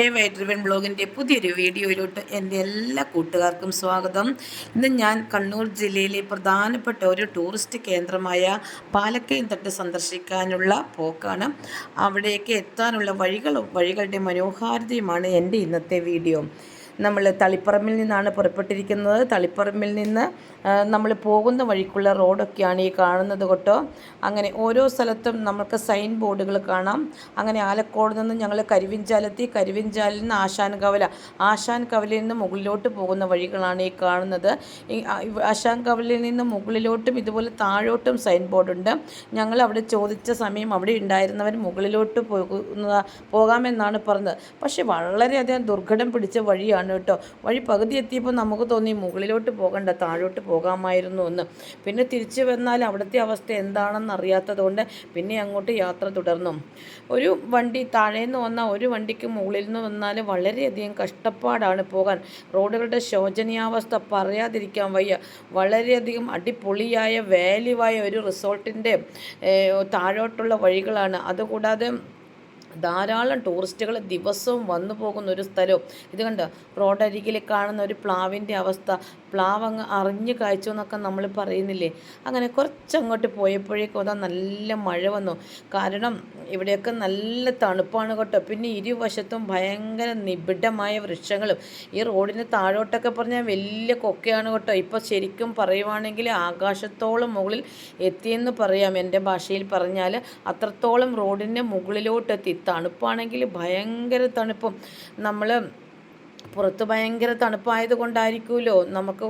A Y driven ബ്ലോഗിന്റെ പുതിയൊരു വീഡിയോയിലോട്ട് എന്റെ എല്ലാ കൂട്ടുകാർക്കും സ്വാഗതം. ഇന്ന് ഞാൻ കണ്ണൂർ ജില്ലയിലെ പ്രധാനപ്പെട്ട ഒരു ടൂറിസ്റ്റ് കേന്ദ്രമായ പാലക്കയം തട്ട് സന്ദർശിക്കാനുള്ള പോക്കാണ്. അവിടേക്ക് എത്താനുള്ള വഴികളും വഴികളുടെ മനോഹാരിതയുമാണ് എന്റെ ഇന്നത്തെ വീഡിയോ. നമ്മൾ തളിപ്പറമ്പിൽ നിന്നാണ് പുറപ്പെട്ടിരിക്കുന്നത്. തളിപ്പറമ്പിൽ നിന്ന് നമ്മൾ പോകുന്ന വഴിക്കുള്ള റോഡൊക്കെയാണ് ഈ കാണുന്നത് കേട്ടോ. അങ്ങനെ ഓരോ സ്ഥലത്തും നമുക്ക് സൈൻ ബോർഡുകൾ കാണാം. അങ്ങനെ ആലക്കോട് നിന്ന് ഞങ്ങൾ കരുവിഞ്ചാലെത്തി. കരുവിഞ്ചാലിൽ നിന്ന് ആശാൻ കവല ആശാൻ കവലയിൽ നിന്ന് മുകളിലോട്ട് പോകുന്ന വഴികളാണ് ഈ കാണുന്നത്. ആശാൻ കവലയിൽ നിന്ന് മുകളിലോട്ടും ഇതുപോലെ താഴോട്ടും സൈൻ ബോർഡുണ്ട്. ഞങ്ങൾ അവിടെ ചോദിച്ച സമയം അവിടെ ഉണ്ടായിരുന്നവർ മുകളിലോട്ട് പോകുന്ന പോകാമെന്നാണ് പറഞ്ഞത്. പക്ഷേ വളരെയധികം ദുർഘടം പിടിച്ച വഴിയാണ് ആണ് കേട്ടോ. വഴി പകുതി എത്തിയപ്പോൾ നമുക്ക് തോന്നി മുകളിലോട്ട് പോകണ്ട താഴോട്ട് പോകാമായിരുന്നു എന്ന്. പിന്നെ തിരിച്ചു വന്നാൽ അവിടുത്തെ അവസ്ഥ എന്താണെന്ന് അറിയാത്തതുകൊണ്ട് പിന്നെ അങ്ങോട്ട് യാത്ര തുടർന്നു. ഒരു വണ്ടി താഴേന്ന് വന്നാൽ ഒരു വണ്ടിക്ക് മുകളിൽ നിന്ന് വന്നാൽ വളരെയധികം കഷ്ടപ്പാടാണ് പോകാൻ. റോഡുകളുടെ ശോചനീയാവസ്ഥ പറയാതിരിക്കാൻ വയ്യ. വളരെയധികം അടിപൊളിയായ വാല്യുവായ ഒരു റിസോർട്ടിന്റെ താഴോട്ടുള്ള വഴികളാണ്. അതുകൂടാതെ ധാരാളം ടൂറിസ്റ്റുകൾ ദിവസവും വന്നു പോകുന്ന ഒരു സ്ഥലവും. ഇത് കണ്ട്? റോഡരികിൽ കാണുന്ന ഒരു പ്ലാവിന്റെ അവസ്ഥ. പ്ലാവ് അങ്ങ് അറിഞ്ഞു കായ്ച്ചു എന്നൊക്കെ നമ്മൾ പറയുന്നില്ലേ? അങ്ങനെ കുറച്ചങ്ങോട്ട് പോയപ്പോഴേക്കും അതാ നല്ല മഴ വന്നു. കാരണം ഇവിടെയൊക്കെ നല്ല തണുപ്പാണ് കേട്ടോ. പിന്നെ ഇരുവശത്തും ഭയങ്കര നിബിഡമായ വൃക്ഷങ്ങളും. ഈ റോഡിന് താഴോട്ടൊക്കെ പറഞ്ഞാൽ വലിയ കൊക്കയാണ് കേട്ടോ. ഇപ്പോൾ ശരിക്കും പറയുവാണെങ്കിൽ ആകാശത്തോളം മുകളിൽ എത്തിയെന്ന് പറയാം. എന്റെ ഭാഷയിൽ പറഞ്ഞാൽ അത്രത്തോളം റോഡിന്റെ മുകളിലോട്ടെത്തി. തണുപ്പാണെങ്കിൽ ഭയങ്കര തണുപ്പും. നമ്മൾ പുറത്ത് ഭയങ്കര തണുപ്പായത് കൊണ്ടായിരിക്കുമല്ലോ. നമുക്ക്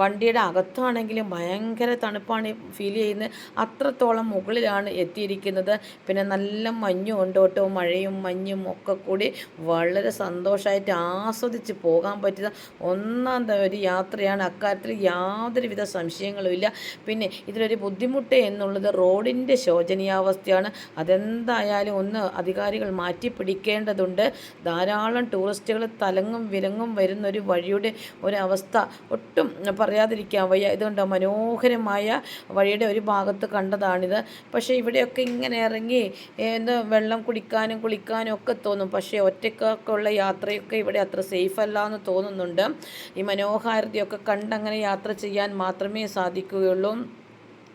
വണ്ടിയുടെ അകത്താണെങ്കിലും ഭയങ്കര തണുപ്പാണ് ഫീൽ ചെയ്യുന്നത്. അത്രത്തോളം മുകളിലാണ് എത്തിയിരിക്കുന്നത്. പിന്നെ നല്ല മഞ്ഞും ഉണ്ടോട്ടോ മഴയും മഞ്ഞും ഒക്കെ കൂടി വളരെ സന്തോഷമായിട്ട് ആസ്വദിച്ച് പോകാൻ പറ്റുന്ന ഒന്നാം ഒരു യാത്രയാണ്. അക്കാര്യത്തിൽ യാതൊരുവിധ സംശയങ്ങളുമില്ല പിന്നെ ഇതിലൊരു ബുദ്ധിമുട്ട് എന്നുള്ളത് റോഡിന്റെ ശോചനീയാവസ്ഥയാണ്. അതെന്തായാലും ഒന്ന് അധികാരികൾ മാറ്റി പിടിക്കേണ്ടതുണ്ട് ധാരാളം ടൂറിസ്റ്റുകൾ തലങ്ങും വിലങ്ങും വിലങ്ങും വരുന്നൊരു വഴിയുടെ ഒരവസ്ഥ ഒട്ടും പറയാതിരിക്കാൻ വയ്യ. ഇതുകൊണ്ട് മനോഹരമായ വഴിയുടെ ഒരു ഭാഗത്ത് കണ്ടതാണിത്. പക്ഷേ ഇവിടെയൊക്കെ ഇങ്ങനെ ഇറങ്ങി എന്ത് വെള്ളം കുടിക്കാനും കുളിക്കാനും ഒക്കെ തോന്നും. പക്ഷേ ഒറ്റയ്ക്കൊക്കെയുള്ള യാത്രയൊക്കെ ഇവിടെ അത്ര സേഫ് അല്ല എന്ന് തോന്നുന്നുണ്ട്. ഈ മനോഹാരിതയൊക്കെ കണ്ടങ്ങനെ യാത്ര ചെയ്യാൻ മാത്രമേ സാധിക്കുകയുള്ളൂ.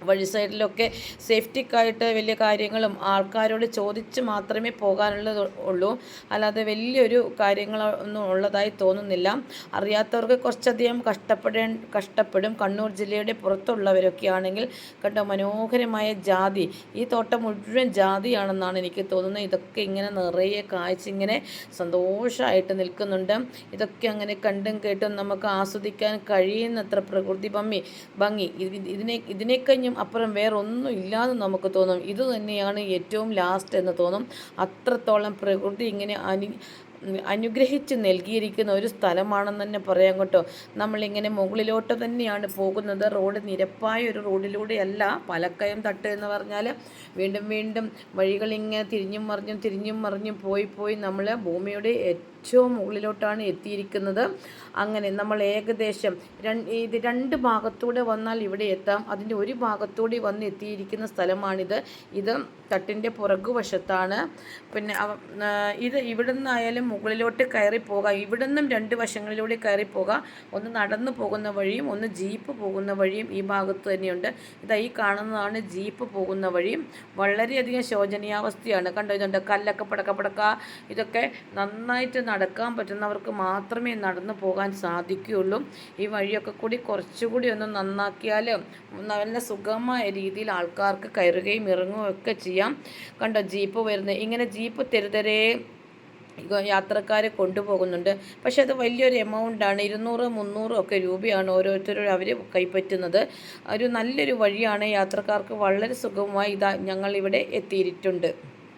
വഴി സൈഡിലൊക്കെ സേഫ്റ്റിക്കായിട്ട് വലിയ കാര്യങ്ങളും ആൾക്കാരോട് ചോദിച്ച് മാത്രമേ പോകാനുള്ളത് ഉള്ളൂ. അല്ലാതെ വലിയൊരു കാര്യങ്ങളൊന്നും ഉള്ളതായി തോന്നുന്നില്ല. അറിയാത്തവർക്ക് കുറച്ചധികം കഷ്ടപ്പെടേ കഷ്ടപ്പെടും. കണ്ണൂർ ജില്ലയുടെ പുറത്തുള്ളവരൊക്കെ ആണെങ്കിൽ കണ്ട മനോഹരമായ ജാതി. ഈ തോട്ടം മുഴുവൻ ജാതിയാണെന്നാണ് എനിക്ക് തോന്നുന്നത്. ഇതൊക്കെ ഇങ്ങനെ നിറയെ കാഴ്ച ഇങ്ങനെ സന്തോഷമായിട്ട് നിൽക്കുന്നുണ്ട്. ഇതൊക്കെ അങ്ങനെ കണ്ടും കേട്ടും നമുക്ക് ആസ്വദിക്കാൻ കഴിയുന്നത്ര പ്രകൃതി ഭംഗി ഭംഗി. ഇതിനെ ഇതിനെ ഇതിനെക്കഴിഞ്ഞും ഇതിനും അപ്പുറം വേറെ ഒന്നും ഇല്ലാതെ നമുക്ക് തോന്നും. ഇത് തന്നെയാണ് ഏറ്റവും ലാസ്റ്റ് എന്ന് തോന്നും. അത്രത്തോളം പ്രകൃതി ഇങ്ങനെ അനി അനുഗ്രഹിച്ച് നൽകിയിരിക്കുന്ന ഒരു സ്ഥലമാണെന്ന് തന്നെ പറയാം കേട്ടോ. നമ്മളിങ്ങനെ മുകളിലോട്ട് തന്നെയാണ് പോകുന്നത്. റോഡ് നിരപ്പായ ഒരു റോഡിലൂടെയല്ല പലക്കയം തട്ട് എന്ന് പറഞ്ഞാൽ വീണ്ടും വീണ്ടും വഴികളിങ്ങനെ തിരിഞ്ഞും മറിഞ്ഞും തിരിഞ്ഞും മറിഞ്ഞും പോയി പോയി നമ്മൾ ഭൂമിയുടെ ഏറ്റവും മുകളിലോട്ടാണ് എത്തിയിരിക്കുന്നത്. അങ്ങനെ നമ്മൾ ഏകദേശം ഇത് രണ്ട് ഭാഗത്തൂടെ വന്നാൽ ഇവിടെ എത്താം. അതിന്റെ ഒരു ഭാഗത്തൂടെ വന്ന് എത്തിയിരിക്കുന്ന സ്ഥലമാണിത്. ഇത് തട്ടിന്റെ പുറകുവശത്താണ്. പിന്നെ ഇത് ഇവിടെ നിന്നായാലും മുകളിലോട്ട് കയറി പോകാം. ഇവിടെ നിന്നും രണ്ട് വശങ്ങളിലൂടെ കയറി പോകാം. ഒന്ന് നടന്നു പോകുന്ന വഴിയും ഒന്ന് ജീപ്പ് പോകുന്ന വഴിയും ഈ ഭാഗത്ത് തന്നെയുണ്ട്. ഇതാ ഈ കാണുന്നതാണ് ജീപ്പ് പോകുന്ന വഴിയും. വളരെയധികം ശോചനീയാവസ്ഥയാണ്. കണ്ടോ ഇതുണ്ട്? കല്ലൊക്കെ പടക്ക പടക്ക ഇതൊക്കെ നന്നായിട്ട് നടക്കാൻ പറ്റുന്നവർക്ക് മാത്രമേ നടന്നു പോകാൻ സാധിക്കുകയുള്ളൂ. ഈ വഴിയൊക്കെ കൂടി കുറച്ചുകൂടി ഒന്ന് നന്നാക്കിയാൽ നല്ല സുഗമമായ രീതിയിൽ ആൾക്കാർക്ക് കയറുകയും ഇറങ്ങുകയും ഒക്കെ ചെയ്യാം. കണ്ടോ ജീപ്പ് വരുന്നത്? ഇങ്ങനെ ജീപ്പ് തെരുതരേ യാത്രക്കാരെ കൊണ്ടുപോകുന്നുണ്ട്. പക്ഷേ അത് വലിയൊരു എമൗണ്ടാണ് ഇരുന്നൂറ് മുന്നൂറ് ഒക്കെ രൂപയാണ് ഓരോരുത്തരും അവർ കൈപ്പറ്റുന്നത്. ഒരു നല്ലൊരു വഴിയാണ് യാത്രക്കാർക്ക് വളരെ സുഖമായി ഇതാ ഞങ്ങളിവിടെ എത്തിയിട്ടുണ്ട്.